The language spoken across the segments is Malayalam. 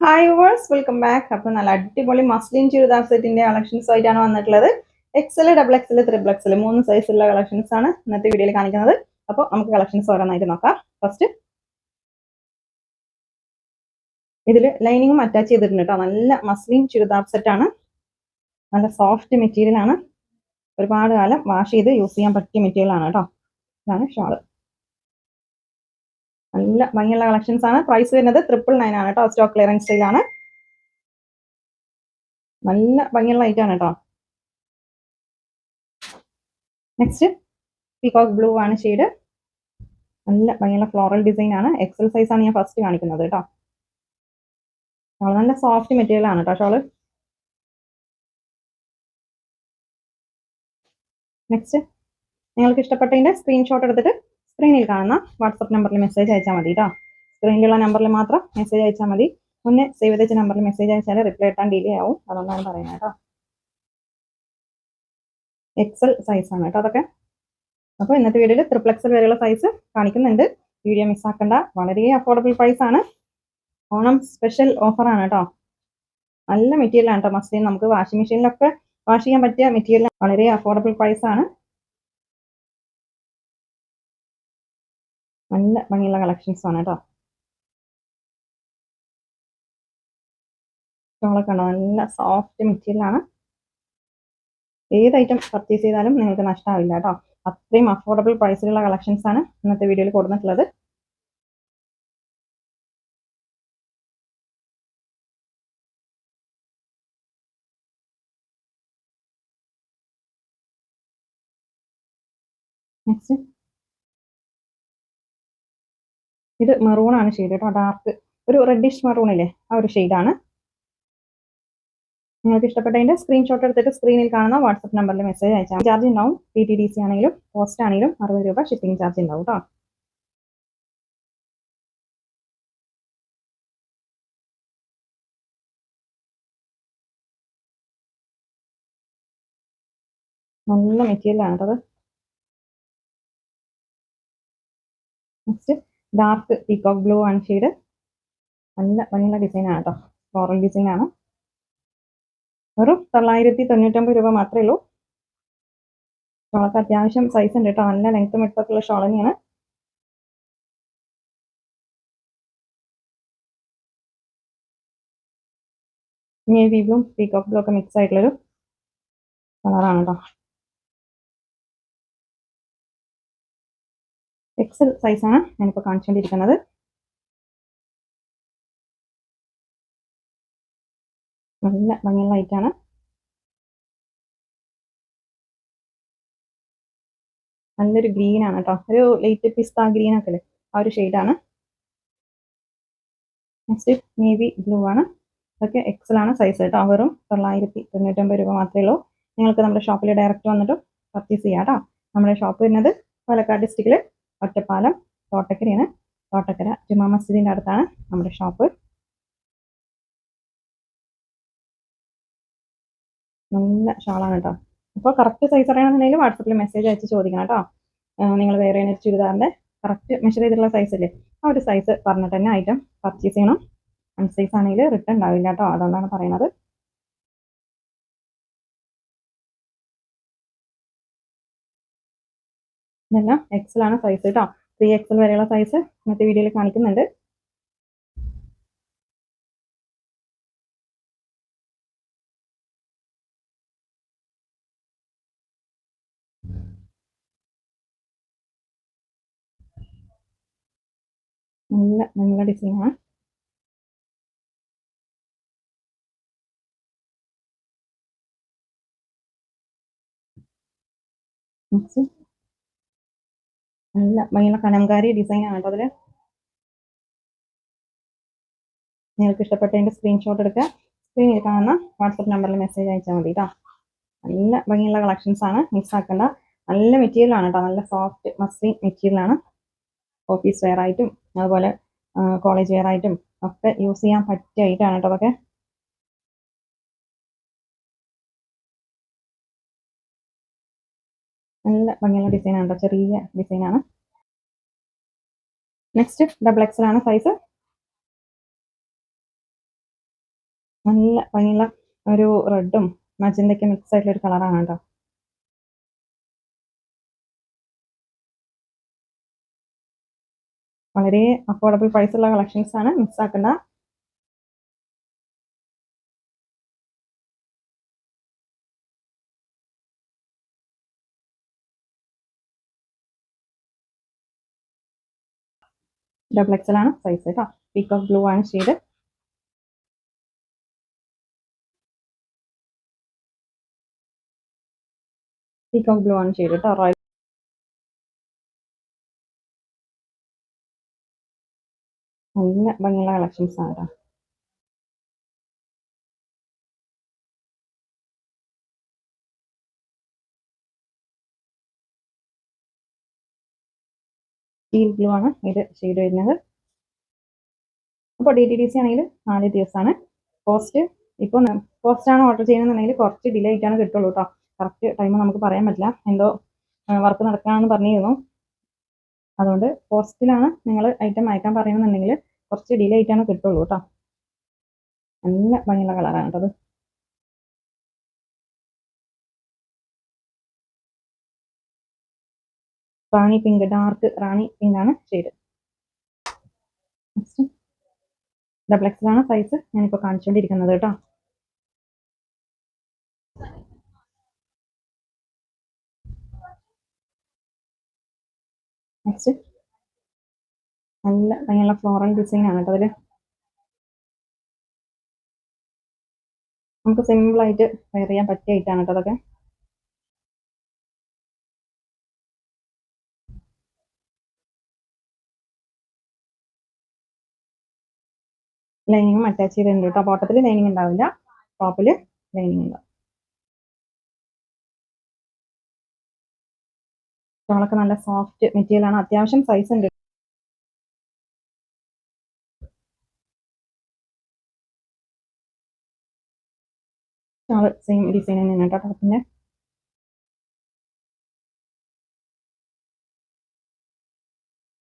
ഹായ് വേഴ്സ് വെൽക്കം ബാക്ക് അപ്പോൾ നല്ല അടിപൊളി മസ്ലിൻ ചുരിദാർ സെറ്റിന്റെ കളക്ഷൻസ് ആയിട്ടാണ് വന്നിട്ടുള്ളത്. XL double XL triple XL മൂന്ന് സൈസുള്ള കളക്ഷൻസ് ആണ് ഇന്നത്തെ വീഡിയോയിൽ കാണിക്കുന്നത്. അപ്പോൾ നമുക്ക് കളക്ഷൻസ് ഓരോന്നായിട്ട് നോക്കാം. ഫസ്റ്റ് ഇതിൽ ലൈനിങ്ങും അറ്റാച്ച് ചെയ്തിട്ടുണ്ട് കേട്ടോ നല്ല മസ്ലിൻ ചുരിദാർ സെറ്റ് ആണ്. നല്ല സോഫ്റ്റ് മെറ്റീരിയൽ ആണ്. ഒരുപാട് കാലം വാഷ് ചെയ്ത് യൂസ് ചെയ്യാൻ പറ്റിയ മെറ്റീരിയലാണ് കേട്ടോ ഇതാണ് ഷാൾ നല്ല ഭംഗിയുള്ള കളക്ഷൻസ് ആണ്. പ്രൈസ് വരുന്നത് ട്രിപ്പിൾ നയൻ ആണ് കേട്ടോ സ്റ്റോക്ക് ക്ലിയറൻസ് സെയിലാണ് നല്ല ഭംഗിയുള്ള ഐറ്റം ആണ് കേട്ടോ നെക്സ്റ്റ് പീകോക്ക് ബ്ലൂ ആണ് ഷെയ്ഡ് നല്ല ഭംഗിയുള്ള ഫ്ലോറൽ ഡിസൈൻ ആണ്. എക്സൽ സൈസ് ആണ് ഞാൻ ഫസ്റ്റ് കാണിക്കുന്നത് കേട്ടോ നല്ല സോഫ്റ്റ് മെറ്റീരിയൽ ആണ് കേട്ടോ ഷോൾ. നെക്സ്റ്റ് നിങ്ങൾക്ക് ഇഷ്ടപ്പെട്ടതിന്റെ സ്ക്രീൻഷോട്ട് എടുത്തിട്ട് സ്ക്രീനിൽ കാണുന്ന വാട്സപ്പ് നമ്പറിൽ മെസ്സേജ് അയച്ചാൽ മതി കേട്ടോ സ്ക്രീനിലുള്ള നമ്പറിൽ മാത്രം മെസ്സേജ് അയച്ചാൽ മതി. മുന്നേ സേവ് ചെയ്ത നമ്പറിൽ മെസ്സേജ് അയച്ചാൽ റിപ്ലൈ ഇട്ടാൻ ഡിലേ ആവും. അതുകൊണ്ടാണ് പറയുന്നത് കേട്ടോ എക്സൽ സൈസ് ആണ് കേട്ടോ അതൊക്കെ. അപ്പോൾ ഇന്നത്തെ വീഡിയോയിൽ ട്രിപ്പിൾ എക്സൽ വരെയുള്ള സൈസ് കാണിക്കുന്നുണ്ട്. വീഡിയോ മിസ്സാക്കണ്ട വളരെ അഫോർഡബിൾ പ്രൈസ് ആണ്. ഓണം സ്പെഷ്യൽ ഓഫറാണ് കേട്ടോ നല്ല മെറ്റീരിയലാണ് കേട്ടോ മസ്ലിൻ നമുക്ക് വാഷിംഗ് മെഷീനിലൊക്കെ വാഷ് ചെയ്യാൻ പറ്റിയ മെറ്റീരിയൽ വളരെ അഫോർഡബിൾ പ്രൈസ് നല്ല ഭംഗിയുള്ള കളക്ഷൻസ് ആണ് കേട്ടോ ഷോളൊക്കെ ഉണ്ടോ നല്ല സോഫ്റ്റ് മെറ്റീരിയലാണ് ഏത് ഐറ്റം പർച്ചേസ് ചെയ്താലും നിങ്ങൾക്ക് നഷ്ടമാവില്ല കേട്ടോ അത്രയും അഫോർഡബിൾ പ്രൈസിലുള്ള കളക്ഷൻസ് ആണ് ഇന്നത്തെ വീഡിയോയിൽ കൊടുത്തിട്ടുള്ളത്. നെക്സ്റ്റ് ഇത് മെറൂൺ ആണ് ഷെയ്ഡ് കേട്ടോ ഡാർക്ക് ഒരു റെഡിഷ് മെറൂൺ ഇല്ലേ? ആ ഒരു ഷെയ്ഡാണ് നിങ്ങൾക്ക് ഇഷ്ടപ്പെട്ടതിന്റെ സ്ക്രീൻഷോട്ട് എടുത്തിട്ട് സ്ക്രീനിൽ കാണുന്ന വാട്സപ്പ് നമ്പറിൽ മെസ്സേജ് അയച്ചാൽ ചാർജ് ഉണ്ടാവും. പി ടി ഡി സി ആണെങ്കിലും പോസ്റ്റ് ആണെങ്കിലും അറുപത് രൂപ ഷിപ്പിംഗ് ചാർജ് ഉണ്ടാവും കേട്ടോ നല്ല മെറ്റീരിയലാണ് കേട്ടോ നെക്സ്റ്റ് ഡാർക്ക് പീകോക്ക് ബ്ലൂ ആണ് ഷെയ്ഡ് നല്ല ഭംഗിയുള്ള ആണ് കേട്ടോ ഫ്ലോറൽ ഡിസൈൻ ആണ്. വെറും തൊള്ളായിരത്തി തൊണ്ണൂറ്റൊമ്പത് രൂപ മാത്രമേ ഉള്ളൂ. ഷോളൊക്കെ അത്യാവശ്യം സൈസ് ഉണ്ട് കേട്ടോ നല്ല ലെങ്ത്തും എടുത്തൊക്കെ ഷോൾ തന്നെയാണ്. നേവി ബ്ലൂ പീകോക്ക് ബ്ലൂ ഒക്കെ മിക്സ് ആയിട്ടുള്ളൊരു കളറാണ് കേട്ടോ എക്സൽ സൈസാണ് ഞാനിപ്പോൾ കാണിച്ചുകൊണ്ടിരിക്കുന്നത് നല്ല ഭംഗിയുള്ള ലൈറ്റാണ് നല്ലൊരു ഗ്രീൻ ആണ് കേട്ടോ ഒരു ലൈറ്റ് പിസ്ത ഗ്രീൻ ഒക്കെ അല്ലേ? ആ ഒരു ഷെയ്ഡാണ് നെക്സ്റ്റ് നേവി ബ്ലൂ ആണ്. ഇതൊക്കെ എക്സൽ ആണ് സൈസ് കേട്ടോ വെറും തൊള്ളായിരത്തി തൊണ്ണൂറ്റൊമ്പത് രൂപ മാത്രമേ ഉള്ളൂ. നിങ്ങൾക്ക് നമ്മുടെ ഷോപ്പിൽ ഡയറക്റ്റ് വന്നിട്ട് പർച്ചേസ് ചെയ്യാം കേട്ടോ നമ്മുടെ ഷോപ്പ് വരുന്നത് പാലക്കാട് ഡിസ്ട്രിക്റ്റിൽ ഒറ്റപ്പാലം തോട്ടക്കരയാണ്. തോട്ടക്കര ജുമാ മസ്ജിദിന്റെ അടുത്താണ് നമ്മുടെ ഷോപ്പ്. നല്ല ഷാളാണ് കേട്ടോ. അപ്പോൾ കറക്റ്റ് സൈസ് അറിയണമെന്നുണ്ടെങ്കിൽ വാട്സപ്പിൽ മെസ്സേജ് അയച്ച് ചോദിക്കണം കേട്ടോ. നിങ്ങൾ വേറെ ഒരു ചുരിദാറിന്റെ കറക്റ്റ് മെഷർ ചെയ്തിട്ടുള്ള സൈസ് അല്ലേ? ആ ഒരു സൈസ് പറഞ്ഞിട്ട് തന്നെ ഐറ്റം പർച്ചേസ് ചെയ്യണം. അൺസൈസ് ആണെങ്കിൽ റിട്ടേൺ ഉണ്ടാവില്ല കേട്ടോ. അതുകൊണ്ടാണ് പറയുന്നത്. ഇതെല്ലാം എക്സൽ ആണ് സൈസ് കേട്ടോ ത്രീ എക്സൽ വരെയുള്ള സൈസ് ഇന്നത്തെ വീഡിയോയിൽ കാണിക്കുന്നുണ്ട്. നല്ല നല്ല ഡിസൈനാണ് നെക്സ്റ്റ് നല്ല ഭംഗിയുള്ള കനംകാരി ഡിസൈൻ ആണ് കേട്ടോ അതിൽ നിങ്ങൾക്ക് ഇഷ്ടപ്പെട്ടതിന്റെ സ്ക്രീൻഷോട്ട് എടുക്കുക. സ്ക്രീനിൽ കാണുന്ന വാട്സപ്പ് നമ്പറിൽ മെസ്സേജ് അയച്ചാൽ മതി കേട്ടോ നല്ല ഭംഗിയുള്ള കളക്ഷൻസ് ആണ്. മിക്സ് ആക്കേണ്ട. നല്ല മെറ്റീരിയൽ ആണ് കേട്ടോ നല്ല സോഫ്റ്റ് മസ്ലിൻ മെറ്റീരിയൽ ആണ്. ഓഫീസ് വെയർ ആയിട്ടും അതുപോലെ കോളേജ് വെയർ ആയിട്ടും ഒക്കെ യൂസ് ചെയ്യാൻ പറ്റിയ ഐറ്റാണ് കേട്ടോ അതൊക്കെ. നല്ല ഭംഗിയുള്ള ഡിസൈൻ ആണ് കേട്ടോ ചെറിയ ഡിസൈൻ ആണ്. നെക്സ്റ്റ് ഡബിൾ എക്സൽ ആണ് സൈസ് നല്ല ഭംഗിയുള്ള ഒരു റെഡും മജന്തയ്ക്ക് മിക്സ് ആയിട്ടുള്ള ഒരു കളറാണ് കേട്ടോ വളരെ അഫോർഡബിൾ പ്രൈസ് ഉള്ള കളക്ഷൻസ് ആണ്. മിസ് ആക്കണ്ട. ഡബിൾ എക്സൽ ആണ് സൈസ് കേട്ടോ പീക്കോക്ക് ബ്ലൂ ആണ് ഷെയ്ഡ് പീക്കോക്ക് ബ്ലൂ ആണ് ഷെയ്ഡ് കേട്ടോ റോയൽ നല്ല ഭംഗിയുള്ള കളക്ഷൻസ് ആണ് കേട്ടോ സ്റ്റീൽ ബ്ലൂ ആണ് ഇത് ഷെയ്ഡ് വരുന്നത്. അപ്പോൾ ഡി ടി ഡി സി ആണെങ്കിൽ നാല് ദിവസമാണ് കോസ്റ്റ് ഇപ്പോൾ കോസ്റ്റ് ആണ് ഓർഡർ ചെയ്യുന്നതെന്നുണ്ടെങ്കിൽ കുറച്ച് ഡിലേ ആയിട്ടാണ് കിട്ടുള്ളൂ കേട്ടോ കറക്റ്റ് ടൈം നമുക്ക് പറയാൻ പറ്റില്ല. എന്തോ വർക്ക് നടക്കാമെന്ന് പറഞ്ഞിരുന്നു. അതുകൊണ്ട് പോസ്റ്റിലാണ് നിങ്ങൾ ഐറ്റം അയക്കാൻ പറയുന്നുണ്ടെങ്കിൽ കുറച്ച് ഡിലേ ആയിട്ടാണ് കിട്ടുള്ളൂ കേട്ടോ നല്ല ഭംഗിയുള്ള കളറാണ് കേട്ടോ അത്. റാണി പിങ്ക് ഡാർക്ക് റാണി പിങ്ക് ആണ് ഷെയ്ഡ് നെക്സ്റ്റ് ഡബിൾ എക്സൽ ആണ് സൈസ് ഞാനിപ്പോൾ കാണിച്ചുകൊണ്ടിരിക്കുന്നത് കേട്ടോ. നെക്സ്റ്റ് നല്ല ഭംഗിയുള്ള ഫ്ലോറൽ ഡിസൈൻ ആണ് കേട്ടോ അതിൽ നമുക്ക് സിമ്പിൾ ആയിട്ട് വെയർ ചെയ്യാൻ പറ്റിയ ഐറ്റാണ് കേട്ടോ അതൊക്കെ. ലൈനിങ്ങും അറ്റാച്ച് ചെയ്തിട്ടുണ്ട് കേട്ടോ ബോട്ടത്തിൽ ലൈനിങ് ഉണ്ടാവില്ല. ടോപ്പിൽ ലൈനിങ് ഉണ്ടാവും. ഷോളൊക്കെ നല്ല സോഫ്റ്റ് മെറ്റീരിയൽ ആണ്. അത്യാവശ്യം സൈസ് ഉണ്ട്. ഷോൾ സെയിം ഡിസൈൻ തന്നെയാണ് കേട്ടോ ടോപ്പിന്റെ.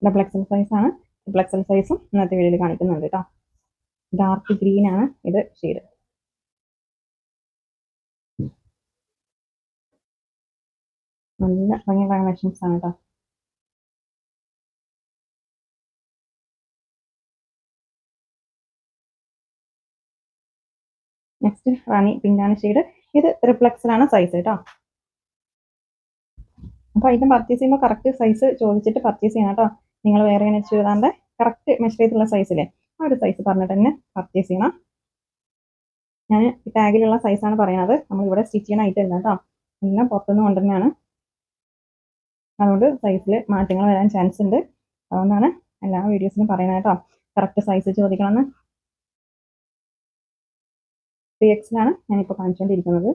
ഡബിൾ എക്സൽ സൈസ് ആണ്. ഡബിൾ എക്സൽ സൈസും ഇന്നത്തെ വീഡിയോയിൽ കാണിക്കുന്നുണ്ട് കേട്ടോ ഡാർക്ക് ഗ്രീൻ ആണ് ഇത് ഷെയ്ഡ് നല്ല ഭംഗിയുള്ള കളക്ഷൻസ് ആണ് കേട്ടോ നെക്സ്റ്റ് റാണി പിന്നാണ് ഷെയ്ഡ് ഇത് റിഫ്ലക്സിലാണ് സൈസ് കേട്ടോ അപ്പോൾ ഐറ്റം പർച്ചേസ് ചെയ്യുമ്പോൾ കറക്റ്റ് സൈസ് ചോദിച്ചിട്ട് പർച്ചേസ് ചെയ്യണം കേട്ടോ നിങ്ങൾ വേറെ ചുരിദാറിന്റെ കറക്റ്റ് മെഷർ ചെയ്തിട്ടുള്ള സൈസില്ലേ ആ ഒരു സൈസ് പറഞ്ഞിട്ട് തന്നെ പർച്ചേസ് ചെയ്യണം. ഞാൻ ടാഗിലുള്ള സൈസാണ് പറയുന്നത് നമ്മൾ ഇവിടെ സ്റ്റിച്ച് ചെയ്യണ ഐറ്റം ഇല്ല കേട്ടോ എല്ലാം പുറത്തുനിന്ന് കൊണ്ടുതന്നെയാണ് അതുകൊണ്ട് സൈസിൽ മാറ്റങ്ങൾ വരാൻ ചാൻസ് ഉണ്ട്. അതുകൊണ്ടാണ് എല്ലാ വീഡിയോസിനും പറയുന്നത് കേട്ടോ കറക്റ്റ് സൈസ് ചോദിക്കണമെന്ന്. ത്രീ എക്സിലാണ് ഞാനിപ്പോൾ കാണിച്ചുകൊണ്ടിരിക്കുന്നത്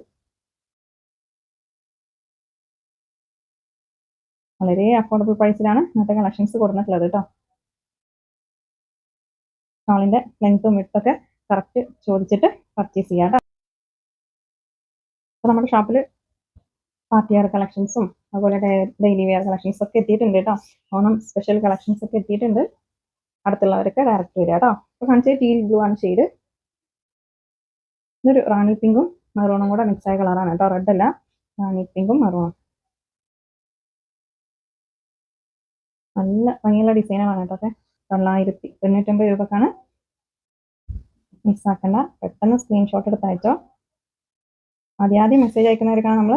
വളരെ അഫോർഡബിൾ പ്രൈസിലാണ് ഇന്നത്തെ കളക്ഷൻസ് കൊടുത്തിട്ടുള്ളത് കേട്ടോ ഷോളിന്റെ ലെങ്ത്തും വിട്ടൊക്കെ കറക്റ്റ് ചോദിച്ചിട്ട് പർച്ചേസ് ചെയ്യാം കേട്ടോ നമ്മുടെ ഷോപ്പിൽ പാർട്ടി വെയർ കളക്ഷൻസും അതുപോലെ ഡെയിലി വെയർ കളക്ഷൻസ് ഒക്കെ എത്തിയിട്ടുണ്ട് കേട്ടോ ഓണം സ്പെഷ്യൽ കളക്ഷൻസ് ഒക്കെ എത്തിയിട്ടുണ്ട്. അടുത്തുള്ളവരൊക്കെ ഡയറക്റ്റ് വരിക കേട്ടോ അപ്പോൾ കാണിച്ചത് ടീൽ ബ്ലൂ ആണ് ഷെയ്ഡ് ഇതൊരു റാണി പിങ്കും മെറൂണും കൂടെ മിക്സ് ആയ കളറാണ് കേട്ടോ റെഡ് അല്ല റാണി പിങ്കും മെറൂണും നല്ല ഭംഗിയുള്ള ഡിസൈനാണ് കേട്ടോ ഒക്കെ തൊള്ളായിരത്തി തൊണ്ണൂറ്റൊമ്പത് രൂപക്കാണ് മിസ്സാക്കണ്ട പെട്ടെന്ന് സ്ക്രീൻഷോട്ട് എടുത്ത് അയച്ചോ. ആദ്യം മെസ്സേജ് അയക്കുന്നവർക്കാണ് നമ്മൾ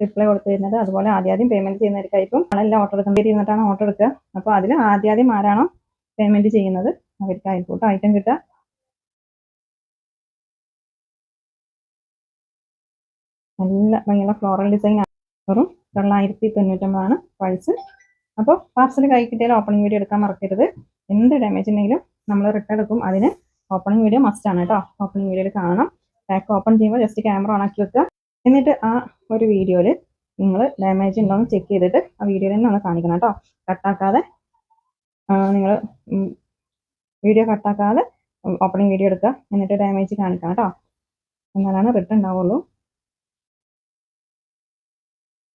റിപ്ലൈ കൊടുത്തു തരുന്നത്. അതുപോലെ ആദ്യം പേയ്മെന്റ് ചെയ്യുന്നവർക്കായിരിക്കും നമ്മളെല്ലാം ഓർഡർ എടുക്കാൻ ഇരുന്നിട്ടാണ് ഓർഡർ എടുക്കുക. അപ്പോൾ അതിൽ ആദ്യം ആരാണോ പേയ്മെന്റ് ചെയ്യുന്നത് അവർക്കായിരിക്കും കേട്ടോ ഐറ്റം കിട്ടുക. നല്ല ഭംഗിയുള്ള ഫ്ലോറൽ ഡിസൈൻ വെറും തൊള്ളായിരത്തി തൊണ്ണൂറ്റൊമ്പതാണ് പ്രൈസ് അപ്പോൾ പാർസൽ കൈ കിട്ടിയാൽ ഓപ്പണിംഗ് വീഡിയോ എടുക്കാൻ മറക്കരുത്. എന്ത് ഡാമേജ് ഉണ്ടെങ്കിലും നമ്മൾ റിട്ടേൺ എടുക്കും. അതിന് ഓപ്പണിംഗ് വീഡിയോ മസ്റ്റ് ആണ് കേട്ടോ ഓപ്പണിംഗ് വീഡിയോയിൽ കാണണം. പാക്ക് ഓപ്പൺ ചെയ്യുമ്പോൾ ജസ്റ്റ് ക്യാമറ ഓൺ ആക്കി വെക്കുക. എന്നിട്ട് ആ ഒരു വീഡിയോയിൽ നിങ്ങൾ ഡാമേജ് ഉണ്ടോ എന്ന് ചെക്ക് ചെയ്തിട്ട് ആ വീഡിയോയിൽ തന്നെ ഒന്ന് കാണിക്കണം കേട്ടോ കട്ടാക്കാതെ നിങ്ങൾ വീഡിയോ കട്ടാക്കാതെ ഓപ്പണിംഗ് വീഡിയോ എടുക്കുക. എന്നിട്ട് ഡാമേജ് കാണിക്കണം കേട്ടോ എന്നാലാണ് റിട്ടേൺ ഉണ്ടാവുള്ളൂ.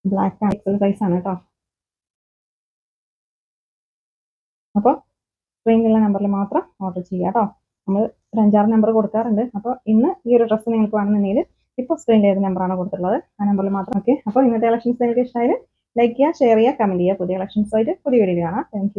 ബ്ലാക്ക് എക്സൽ സൈസ് ആണ് കേട്ടോ അപ്പോൾ സ്ക്രീനിലുള്ള നമ്പറിൽ മാത്രം ഓർഡർ ചെയ്യുക കേട്ടോ നമ്മൾ ഒരു അഞ്ചാറ് നമ്പർ കൊടുക്കാറുണ്ട്. അപ്പോൾ ഇന്ന് ഈ ഒരു ഡ്രസ്സ് നിങ്ങൾക്ക് വേണമെന്നുണ്ടെങ്കിൽ ഇപ്പോൾ സ്ക്രീനിൽ ഏത് നമ്പറാണ് കൊടുത്തിട്ടുള്ളത്. ആ നമ്പറിൽ മാത്രം ഓക്കെ. അപ്പോൾ ഇന്നത്തെ കളക്ഷൻസ് നിങ്ങൾക്ക് ഇഷ്ടമായാലും ലൈക്ക് ചെയ്യുക ഷെയർ ചെയ്യുക കമന്റ് ചെയ്യുക. പുതിയ കളക്ഷൻസ് ആയിട്ട് പുതിയ വീഡിയോ കാണാം. താങ്ക്